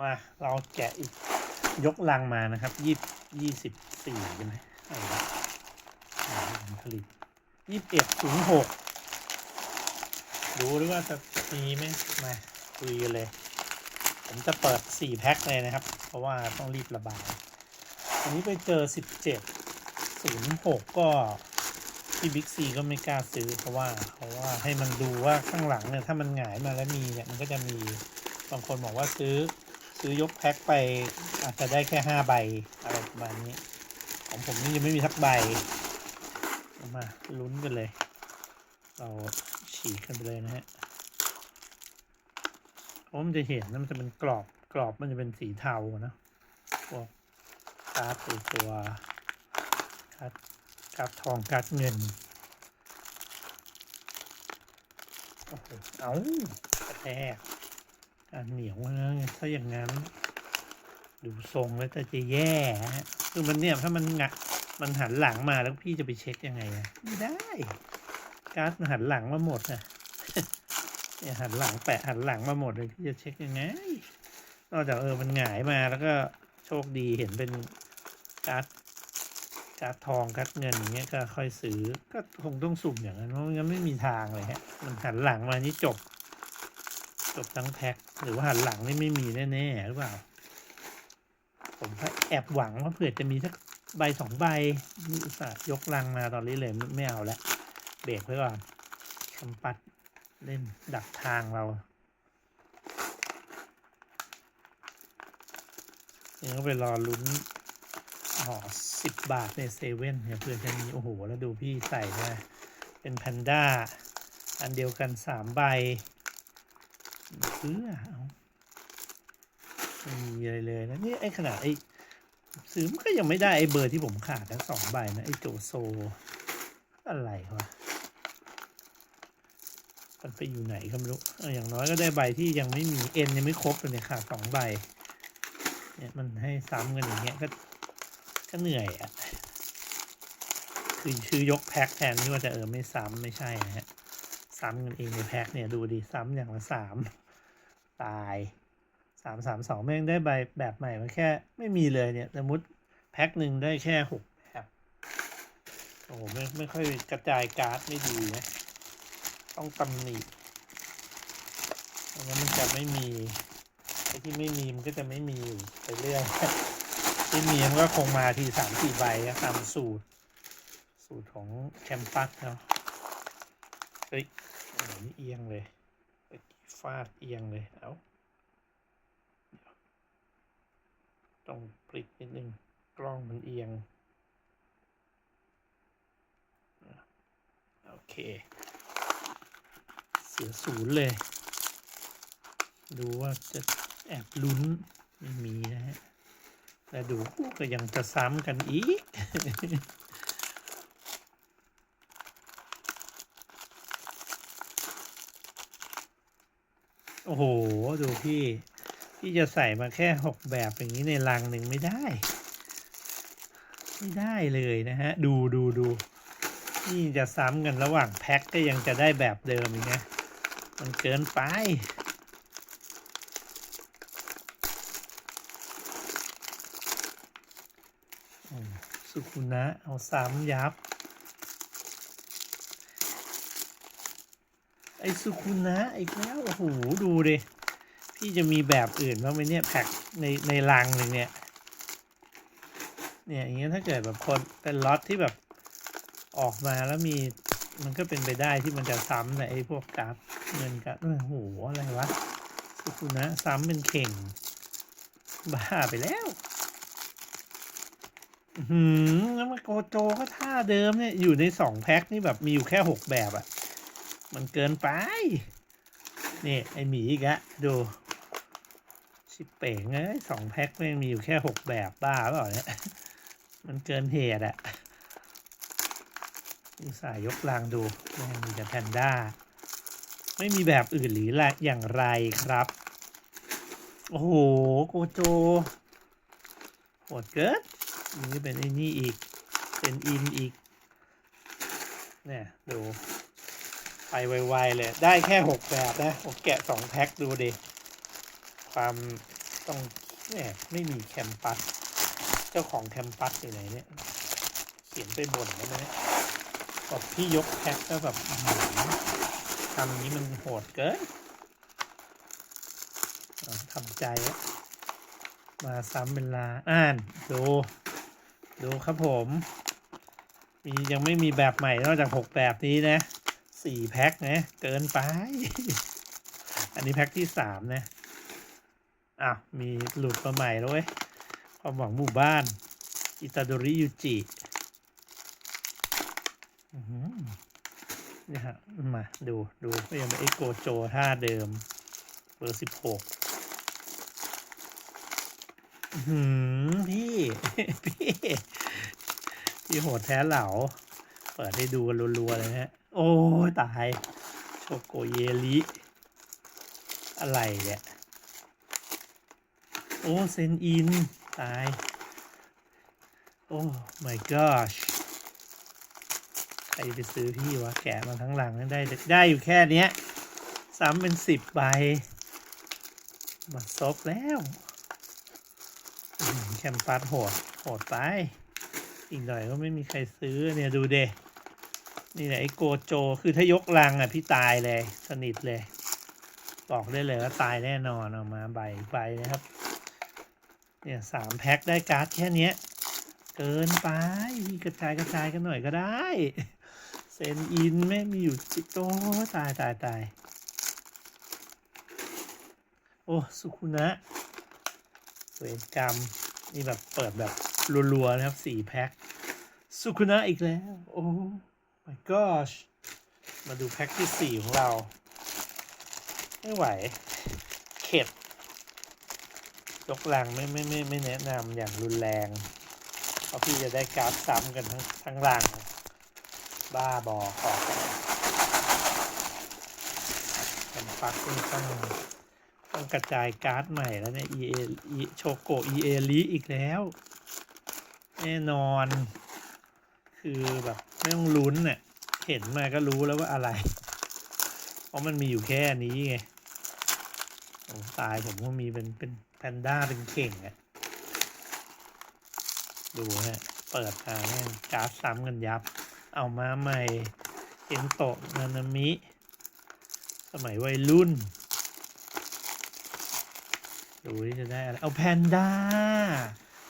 มาเราแกะอีกยกลังมานะครับยี่ยี่สิบสี่ใช่ไหมไอ่าผลิตยี่สิบเอ็ดถึงหกดูด้วยว่าจะมีไหมมาคุยกันเลย ผมจะเปิดสี่แพ็คเลยนะครับ เพราะว่าต้องรีบระบายอันนี้ไปเจอสิบเจ็ดศูนย์หกก็ที่บิ๊กซีก็ไม่กล้าซื้อเพราะว่าเพราะว่าให้มันดูว่าข้างหลังเนี่ยถ้ามันหงายมาแล้วมีเนี่ยมันก็จะมีบางคนบอกว่าซื้อ ซื้อยกแพ็คไปอาจจะได้แค่ห้าใบอะไรประมาณนี้ ของผมนี่ยังไม่มีสักใบมาลุ้นกันเลย เราฉีกกันไปเลยนะฮะเพราะมันจะเห็นนะมันจะเป็นกรอบกรอบมันจะเป็นสีเทานะพวกการ์ดตัวการ์ดการ์ดทองการ์ดเงินโอ้โหเอากระแทก การเหนียวนะถ้าอย่างนั้น ดูทรงแล้วจะจะแย่ฮะคือมันเนี่ยถ้ามันงะมันหันหลังมาแล้วพี่จะไปเช็คยังไงอะไม่ได้การ์ดมันหันหลังมาหมดอะเนี่ยหันหลังแปะหันหลังมาหมดเลยพี่จะเช็คยังไงนอกจากเออมันหงายมาแล้วก็โชคดีเห็นเป็นการ์ดการ์ดทองการ์ดเงินอย่างเงี้ยก็ค่อยซื้อก็คงต้องสุ่มอย่างนั้นเพราะงั้นไม่มีทางเลยฮะมันหันหลังมานี่จบ จบทั้งแพ็คหรือว่าหันหลังนี่ไม่มีแน่ๆหรือเปล่า ผมแอบหวังว่าเผื่อจะมีสักใบสองใบนี่อุตส่าห์ยกลังมาตอนนี้เลยไม่เอาแล้วเบรกไว้ก่อนคำปัดเล่นดักทางเราเนี่ก็ไปรอลุ้นอ๋อสิบบาทในเซเว่นเนี่ยเพื่อจะมี โอ้โห แล้วดูพี่ใส่นะเป็นแพนด้า อันเดียวกันสามใบ เพื่อเอาไม่มีอะไรเลยนะนี่ไอ้ขนาดไอ้ซื้อมันก็ยังไม่ได้ไอ้เบอร์ที่ผมขาดทั้งสองใบนะไอ้โจโซ อะไรวะมันไปอยู่ไหนก็ไม่รู้อออย่างน้อยก็ได้ใบที่ยังไม่มีเอ็นยังไม่ครบเลยเนี่ยขาดสองใบ เนี่ยมันให้ซ้ำกันอย่างเงี้ยก็ก็เหนื่อยอะ่ะคือชื่อยกแพ็คแทนที่ว่าจะเออไม่ซ้ำไม่ใช่นะฮะซ้ำกันเองในแพ็คเนี่ยดูดิซ้ำอย่างละสาม ตายสามสามสองแม่งได้ใบแบบใหม่มาแค่ไม่มีเลยเนี่ยสมมติแพ็คหนึ่งได้แค่หกแบบโอ้โหไม่ไม่ค่อยกระจายการ์ดไม่ดีนะ ต้องตำหนิไม่งั้นมันจะไม่มีไอ้ที่ไม่มีมันก็จะไม่มีอยู่ไปเรื่อยที่มีมันก็คงมาทีสามสี่ใบนะตามสูตร สูตรของแคมปัสเนาะเฮ้ยโอ้โหนี่เอียงเลยเมื่อกี้ ฟาดเอียงเลยเอาต้องปลิกนิดนึงกล้องมันเอียง โอเค เสียศูนย์เลย ดูว่าจะแอบลุ้นไม่มีนะฮะแต่ดูก็ยังจะซ้ำกันอีก โอ้โห ดูพี่ พี่จะใส่มาแค่หกแบบอย่างนี้ในลังหนึ่งไม่ได้ ไม่ได้เลยนะฮะ ดูดูดูนี่จะซ้ำกันระหว่างแพ็คก็ยังจะได้แบบเดิมอีกนะมันเกินไปสุคุนะเอาซ้ำยับ อสุคุนะอีกแล้วโอ้โหดูดิพี่จะมีแบบอื่นบ้างไหมเนี่ยแพ็คในในลังหนึ่งเนี่ยเนี่ยอย่างเงี้ยถ้าเกิดแบบคนเป็นล็อตที่แบบออกมาแล้วมีมันก็เป็นไปได้ที่มันจะซ้ำในไอ้พวกกราฟเงินกับโอ้โหอะไรวะสุคุนะซ้ำเป็นเข่ง บ้าไปแล้วอื้อหืมแล้วมาโกโจก็ท่าเดิมเนี่ยอยู่ในสองแพ็คนี่แบบมีอยู่แค่หกแบบอะ มันเกินไป นี่ไอหมีอีกอะดู ชิปเป่งเอ้ยสองแพ็คแม่มีอยู่แค่หกแบบบ้าเปล่าเนี่ย มันเกินเหตุอะอุตส่าห์ยกลางดูแม่งมีแต่แพนด้า ไม่มีแบบอื่นหรือละอย่างไรครับ โอ้โห โกโจโหดเกินอันนี่เป็นไอ้นี่อีก เป็นอินอีก เนี่ย ดู ไปไวๆเลย ได้แค่หกแบบนะผมแกะสองแพ็คดูดิความต้องแหมไม่มีแคมปัส เจ้าของแคมปัสอยู่ไหนเนี่ย เขียนไปบ่นได้ไหมบอกพี่ยกแพ็คก็แบบทำนี้มันโหดเกินทำใจ มาซ้ำเวลาอ่านดู ดูครับผม มียังไม่มีแบบใหม่นอกจากหกแบบนี้นะ สี่แพ็คนะ เกินไป อันนี้แพ็คที่สามนะอ้าวมีหลุดมาใหม่แล้วเว้ยความหวังหมู่บ้าน อิตาโดริยูจินี่ฮะมาดูดูยังเป็นไอโกโจท่าเดิม เบอร์สิบหกหืมพี่ พี่ พี่โหดแท้เหล่าเปิดให้ดูรัวๆเลยนะ โอ้ยตายโชโกเยริอะไรเนี่ย โอ้ เซนอิน ตาย โอ้ my gosh ใครไปซื้อพี่วะ แกะมาทั้งหลังนั้นได้ ได้อยู่แค่เนี้ย ซ้ำเป็นสิบใบมาซบแล้วแคมปัสโหด โหดไป อีกหน่อยก็ไม่มีใครซื้อเนี่ย ดูเด นี่แหละไอโกโจคือถ้ายกลังอะพี่ตายเลย สนิทเลย บอกได้เลยว่าตายแน่นอนเอามาใบใบนะครับ เนี่ยสามแพ็คได้การ์ดแค่เนี้ย เกินไปกระจายกระจายกันหน่อยก็ได้เซนอินไม่มีอยู่จิตโตตายตายตายโอ้สุคุนะเวรกรรมนี่แบบเปิดแบบรัวๆนะครับสี่แพ็คสุคุนะอีกแล้ว โอ้ my gosh มาดูแพ็คที่สี่ของเรา ไม่ไหว เข็ดยกลังไม่ไม่ไม่ไม่แนะนำอย่างรุนแรง เพราะพี่จะได้การ์ดซ้ำกันทั้งทั้งรัง บ้าบอขอกันปักต้องต้องกระจายการ์ดใหม่แล้วเนี่ย EA โชโก EA ลีอีกแล้ว แน่นอน คือแบบไม่ต้องลุ้นเนี่ยเห็นมาก็รู้แล้วว่าอะไร เพราะมันมีอยู่แค่นี้ไงโอ้ตายผมก็มีเป็นเป็นแพนด้าเป็นเข่งอะดูฮะเปิดมาแม่งการ์ดซ้ำกันยับ เอามาใหม่เอ็นโตะนานามิ สมัยวัยรุ่น ดูที่จะได้อะไร เอาแพนด้า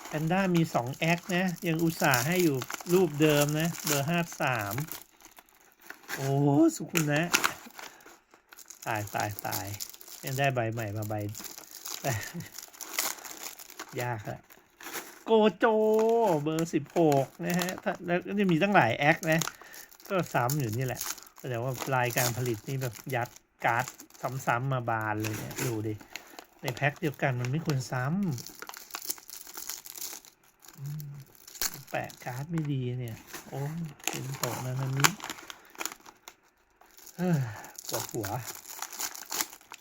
แพนด้ามีสองแอคนะ ยังอุตส่าห์ให้อยู่รูปเดิมนะ เบอร์ห้าสามโอ้สุคุณนะ ตายตายตายยังได้ใบใหม่มาใบยากอะโกโจเบอร์สิบหกนะฮะแล้วก็จะมีตั้งหลายแอคนะ ก็ซ้ำอยู่นี่แหละแสดงว่ารายการผลิตนี่แบบยัดการ์ดซ้ำๆมาบานเลยเนี่ยดูดิ ในแพ็คเดียวกันมันไม่ควรซ้ำ แปะการ์ดไม่ดีเนี่ย โอ้เป็นโตะนานามิเฮ้ปวดหัว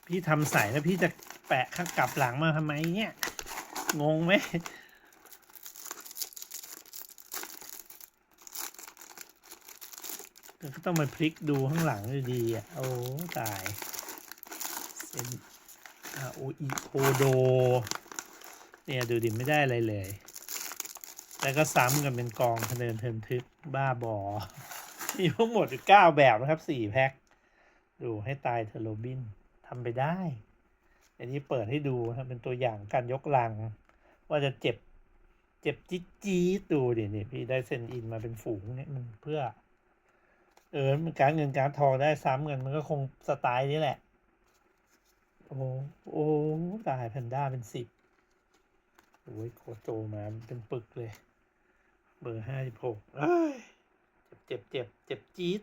พี่ทำใส่แล้วพี่จะแปะข้างกลับหลังมาทำไมเนี่ย งงไหมก็ต้องมาพลิกดูข้างหลังดีๆอะ โอ้ ตายเซนอาโออีโคโด เนี่ย ดูดิไม่ได้อะไรเลย แล้วก็ซ้ำกันเป็นกองพะเนินเทินทึกบ้าบอ มีทั้งหมดเก้าแบบนะครับสี่แพ็ค ดูให้ตายเทอร์โรบินทำไปได้ อันนี้เปิดให้ดูนะครับเป็นตัวอย่างการยกลัง ว่าจะเจ็บเจ็บจี๊ดจี๊ดดูดิเนี่ยพี่ได้เซ็นอินมาเป็นฝูงเนี่ยมันเพื่อ เออมันการเงินการทองได้ซ้ำกันมันก็คงสไตล์นี้แหละ โอ้โอ้ตายแพนด้าเป็นสิบโอ้ยโคโจมาเป็นปึกเลย เบอร์ห้าสิบหกเจ็บเจ็บเจ็บเจ็บจี๊ด